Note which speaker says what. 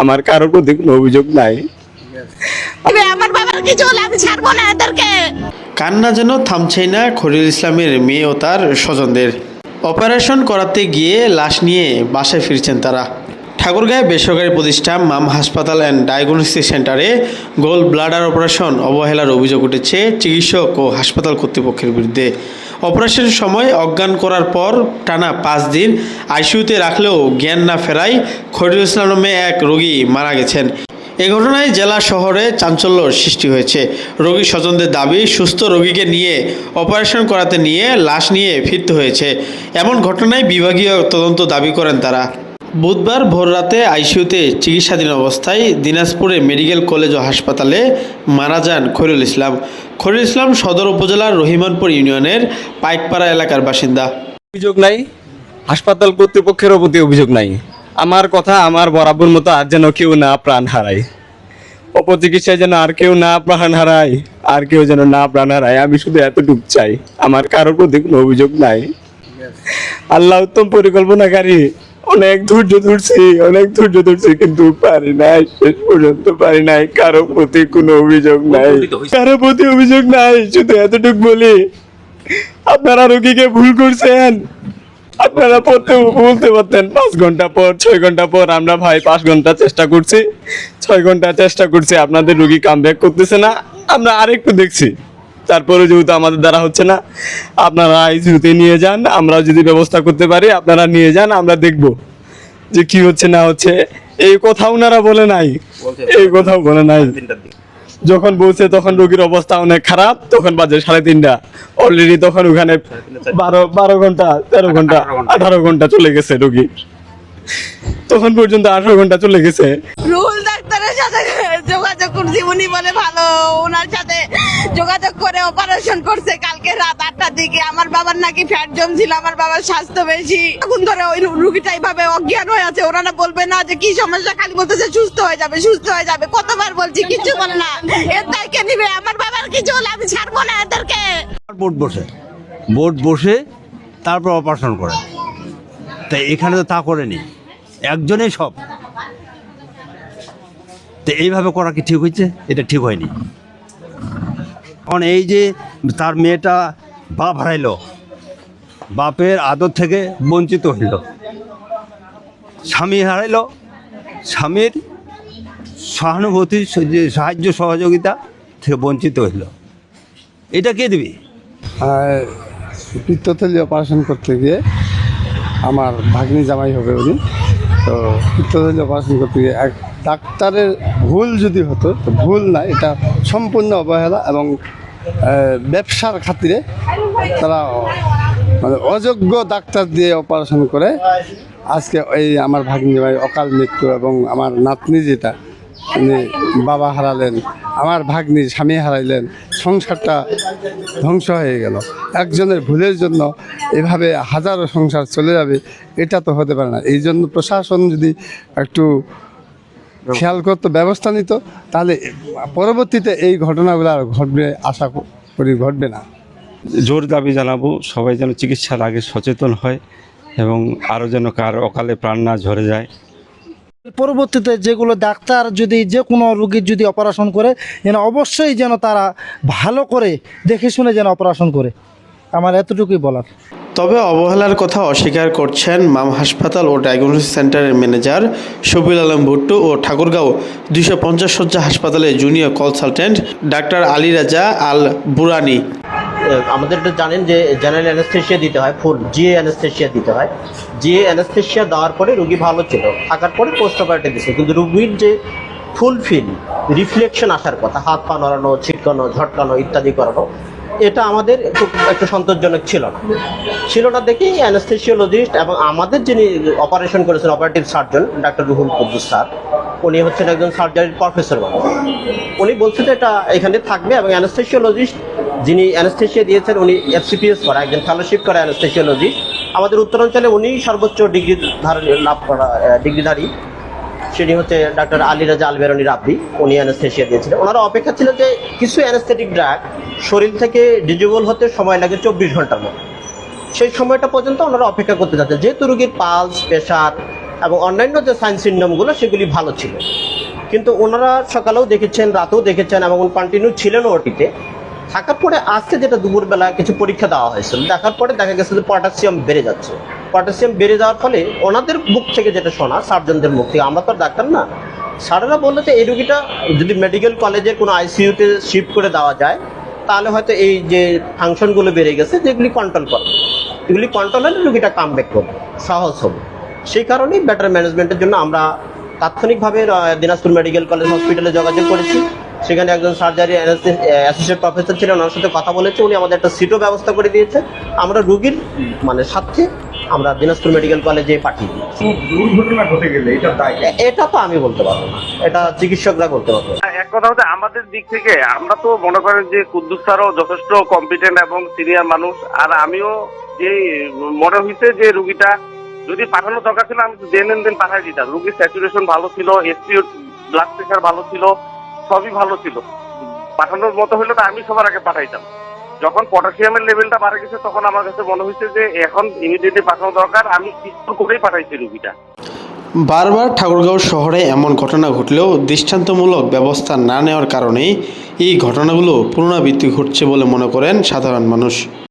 Speaker 1: আমার কারোর প্রতি কোনো অভিযোগ নাই।
Speaker 2: তবে আমার বাবার কিছু হলে আমি ছাড়বো না এদেরকে।
Speaker 3: কান্না যেন থামছেই না খলিল ইসলামের মেয়ে ও তার স্বজনদের। অপারেশন করাতে গিয়ে লাশ নিয়ে বাসায় ফিরছেন তারা। ঠাকুরগাঁয়ে বেসরকারি প্রতিষ্ঠান মাম হাসপাতাল অ্যান্ড ডায়াগনস্টিক সেন্টারে গোল ব্লাডার অপারেশন অবহেলার অভিযোগ উঠেছে চিকিৎসক ও হাসপাতাল কর্তৃপক্ষের বিরুদ্ধে। অপারেশনের সময় অজ্ঞান করার পর টানা পাঁচ দিন আইসিউতে রাখলেও জ্ঞান না ফেরায় খরিদুল ইসলাম নামে এক রোগী মারা গেছেন। এ ঘটনায় জেলা শহরে চাঞ্চল্য সৃষ্টি হয়েছে। রোগী স্বজনদের দাবি, সুস্থ রোগীকে নিয়ে অপারেশন করাতে নিয়ে লাশ নিয়ে ফিরতে হয়েছে। এমন ঘটনায় বিভাগীয় তদন্ত দাবি করেন তারা। বুধবার ভোররাতে আইসিইউতে চিকিৎসাধীন অবস্থায় দিনাজপুরে মেডিকেল কলেজ ও হাসপাতালে মারা যান খৈরুল ইসলাম। খৈরুল ইসলাম সদর উপজেলার রহিমানপুর ইউনিয়নের পাইকপাড়া এলাকার বাসিন্দা।
Speaker 1: অভিযোগ নাই, হাসপাতাল কর্তৃপক্ষেরও প্রতি অভিযোগ নাই। আমার কথা আমার বরাবর মতো আর যেন কেউ না প্রাণ হারায়। অপচিকিৎসায় যেন আর কেউ না প্রাণ হারায়, আর কেউ যেন না প্রাণ হারায়, আমি শুধু এতটুকু চাই। আমার কারোর প্রতি কোনো অভিযোগ নাই। আল্লাহ উত্তম পরিকল্পনাকারী অনেক ধৈর্য ধরছি অনেক ধৈর্য ধরছি কিন্তু পারি নাই শেষ পর্যন্ত পারি নাই কারও প্রতি কোনো অভিযোগ নাই। কারও প্রতি অভিযোগ নাই শুধু এতটুকু বলি আপনারা রোগীকে ভুল করছেন। আপনারা পড়তে বলতে পারতেন পাঁচ ঘণ্টা পর ছয় ঘণ্টা পর আমরা ভাই পাঁচ ঘণ্টা চেষ্টা করছি ছয় ঘণ্টা চেষ্টা করছি আপনাদের রুগী কাম ব্যাক করতেছে না। আমরা আরেকটু দেখছি। তারপরে যেহেতু আমাদের দ্বারা হচ্ছে না আপনারা আইসিউতে নিয়ে যান আমরা যদি ব্যবস্থা করতে পারি আপনারা নিয়ে যান আমরা দেখব যে কি হচ্ছে না হচ্ছে। এই কথা ওনারা বলে নাই। এই কথাও বলে নাই। যখন বলছে তখন রোগীর অবস্থা অনেক খারাপ তখন বাজে সাড়ে তিনটা। অলরেডি তখন ওখানে বারো বারো ঘণ্টা তেরো ঘণ্টা আঠারো ঘণ্টা চলে গেছে রোগী তখন পর্যন্ত আঠারো ঘণ্টা চলে গেছে।
Speaker 2: করছি উনি বলে ভালো, ওনার সাথে যোগাযোগ করে অপারেশন করছে কালকে রাত আটটার দিকে। আমার বাবার নাকি ফ্যাট জমছিল আমার বাবার স্বাস্থ্য বেশি। এখন ধরে ওই রুগীটা এইভাবে অজ্ঞান হয়ে আছে ওরা না বলবে না যে কি সমস্যা, খালি বলতেছে সুস্থ হয়ে যাবে, সুস্থ হয়ে যাবে। কতবার বলছি কিছু বলে না। এর দায় কে নিবে, আমার বাবার কিছু হলে আমি ছাড়বো না এদেরকে।
Speaker 4: বোর্ড বসে। বোর্ড বসে তারপর অপারেশন করে। তাই এখানে তো তা করেনি। একজনেই সব। তো এইভাবে করা কি ঠিক হয়েছে? এটা ঠিক হয়নি। কারণ এই যে তার মেয়েটা বাপ হারাইলো, বাপের আদর থেকে বঞ্চিত হইল। স্বামী হারাইলো, স্বামীর সহানুভূতি, যে সাহায্য সহযোগিতা থেকে বঞ্চিত হইল। এটা কে দিবি?
Speaker 5: পিত্তথলি অপারেশন করতে গিয়ে আমার ভাগ্নি জামাই হবে উনি। তো পিত্তথলি অপারেশন করতে গিয়ে এক ডাক্তারের ভুল যদি হতো ভুল না, এটা সম্পূর্ণ অবহেলা এবং ব্যবসার খাতিরে তারা মানে অযোগ্য ডাক্তার দিয়ে অপারেশন করে। আজকে এই আমার ভাগ্নি ভাই অকাল মৃত্যু এবং আমার নাতনি যেটা, উনি বাবা হারালেন, আমার ভাগ্নি স্বামী হারাইলেন, সংসারটা ধ্বংস হয়ে গেল। একজনের ভুলের জন্য এভাবে হাজারো সংসার চলে যাবে, এটা তো হতে পারে না। এই জন্য প্রশাসন যদি একটু খেয়াল করতো ব্যবস্থা নিত তাহলে পরবর্তীতে এই ঘটনাগুলো আর ঘটবে আশা করি ঘটবে না।
Speaker 6: জোর দাবি জানাব সবাই যেন চিকিৎসার আগে সচেতন হয় এবং আরও যেন কার অকালে প্রাণ না ঝরে যায়।
Speaker 7: পরবর্তীতে যেগুলো ডাক্তার যদি যে কোনো রুগীর যদি অপারেশন করে যেন অবশ্যই যেন তারা ভালো করে দেখে শুনে যেন অপারেশন করে। আমার এতটুকুই বলার।
Speaker 3: তবে অবহেলার কথা অস্বীকার করছেন মাম হাসপাতাল ও ডায়াগনস্টিক সেন্টারের ম্যানেজার শফিল আলম ভুট্টু ও ঠাকুরগাঁও দুইশো পঞ্চাশ শয্যা হাসপাতালের জুনিয়র কনসালটেন্ট ডাক্তার আলী রাজা আল বুরানি।
Speaker 8: আমাদের এটা জানেন যে জেনারেল অ্যানেস্থেশিয়া দিতে হয়, ফুল, জিএ অ্যানেস্থেশিয়া দিতে হয়। জিএ অ্যানেস্থেশিয়া দেওয়ার পরে রুগী ভালো ছিল, থাকার পরে পোস্ট অপারেটিভ দিচ্ছে কিন্তু রুগীর যে ফুলফিল রিফ্লেকশন আসার কথা, হাত পা নড়ানো, ছিটকানো, ঝটকানো ইত্যাদি করানো এটা আমাদের খুব একটু সন্তোষজনক ছিল না। ছিল না দেখেই অ্যানেস্থেশিওলজিস্ট এবং আমাদের যিনি অপারেশন করেছেন operative surgeon doctor Ruhul Kuddus sir, উনি হচ্ছেন একজন সার্জারির প্রফেসর মানুষ উনি বলছেন এটা এখানে থাকবে এবং অ্যানেস্থেশিওলজিস্ট যিনি অ্যানেস্থেশিয়া দিয়েছেন, উনি এফসিপিএস করা, একজন ফেলোশিপ করা অ্যানেস্থেশিওলজিস্ট আমাদের উত্তরাঞ্চলে উনি সর্বোচ্চ ডিগ্রি ধারণ লাভ করা ডিগ্রিধারী। সেটি হচ্ছে ডাক্তার আলী রাজা আলবেরনি রাব্বি, উনি অ্যানেস্থেশিয়া দিয়েছিলেন। ওনারা অপেক্ষা ছিল যে কিছু অ্যানেস্থেটিক ড্রাগ শরীর থেকে ডিজিবল হতে সময় লাগে চব্বিশ ঘণ্টার মতো। সেই সময়টা পর্যন্ত ওনারা অপেক্ষা করতে যাচ্ছে যেহেতু রুগীর পালস প্রেশার এবং অন্যান্য যে সাইন সিন্ডমগুলো সেগুলি ভালো ছিল। কিন্তু ওনারা সকালেও দেখেছেন, রাতেও দেখেছেন এবং কন্টিনিউ ছিলেন ওটিতে। থাকার পরে আজকে যেটা দুপুরবেলা কিছু পরীক্ষা দেওয়া হয়েছিল, দেখার পরে দেখা গেছে যে পটাশিয়াম বেড়ে যাচ্ছে। পটাশিয়াম বেড়ে যাওয়ার ফলে ওনাদের মুখ থেকে যেটা শোনা, সার্জনদের মুখ থেকে, আমরা তো ডাক্তার না। স্যারেরা বলল যে, এই রুগীটা যদি মেডিকেল কলেজের কোনো আইসিইউতে শিফট করে দেওয়া যায়, তাহলে হয়তো এই যে ফাংশনগুলো বেড়ে গেছে, যেগুলি কন্ট্রোল করবে এগুলি কন্ট্রোল হলে রুগীটা কাম ব্যাক করবে, সহজ হবে। সেই কারণেই বেটার ম্যানেজমেন্টের জন্য আমরা তাৎক্ষণিকভাবে দিনাজপুর মেডিকেল কলেজ হসপিটালে যোগাযোগ করেছি। সেখানে একজন সার্জারি অ্যাসোসিয়েট প্রফেসর ছিলেন, ওনার সাথে কথা বলেছে। উনি আমাদের একটা সিটও ব্যবস্থা করে দিয়েছে। আমরা রুগীর মানে সাথে আমরা দিনাজপুর মেডিকেল কলেজে পাঠিয়ে দিই।
Speaker 9: দুর্ঘটনা ঘটে গেলে এটা দায়
Speaker 8: এটা তো আমি বলতে পারব না। এটা চিকিৎসকরা বলতে পারব।
Speaker 10: এক কথা হচ্ছে আমাদের দিক থেকে আমরা তো মনে করেন যে কুদ্দুস স্যারও যথেষ্ট কম্পিটেন্ট এবং সিনিয়র মানুষ। আর আমিও যে মনে হইছে যে রুগীটা যদি পাঠানো দরকার ছিল আমি দেন এন দেন পাঠাই দিতাম। রুগীর স্যাচুরেশন ভালো ছিল এসপিও ব্লাড প্রেশার ভালো ছিল সবই ভালো ছিল। পাঠানোর মতো হলে তো আমি সবার আগে পাঠাইতাম। যখন পটাশিয়ামের লেভেলটা বাড়ে গেছে, তখন আমার কাছে মনে হয়েছে যে এখন ইমিডিয়েটলি পাঠানো দরকার। আমি কিছু করেই পাঠাইছি রুগীটা।
Speaker 3: বারবার ঠাকুরগাঁও শহরে এমন ঘটনা ঘটলেও দৃষ্টান্তমূলক ব্যবস্থা না নেওয়ার কারণেই এই ঘটনাগুলো পুনরাবৃত্তি ঘটছে বলে মনে করেন সাধারণ মানুষ।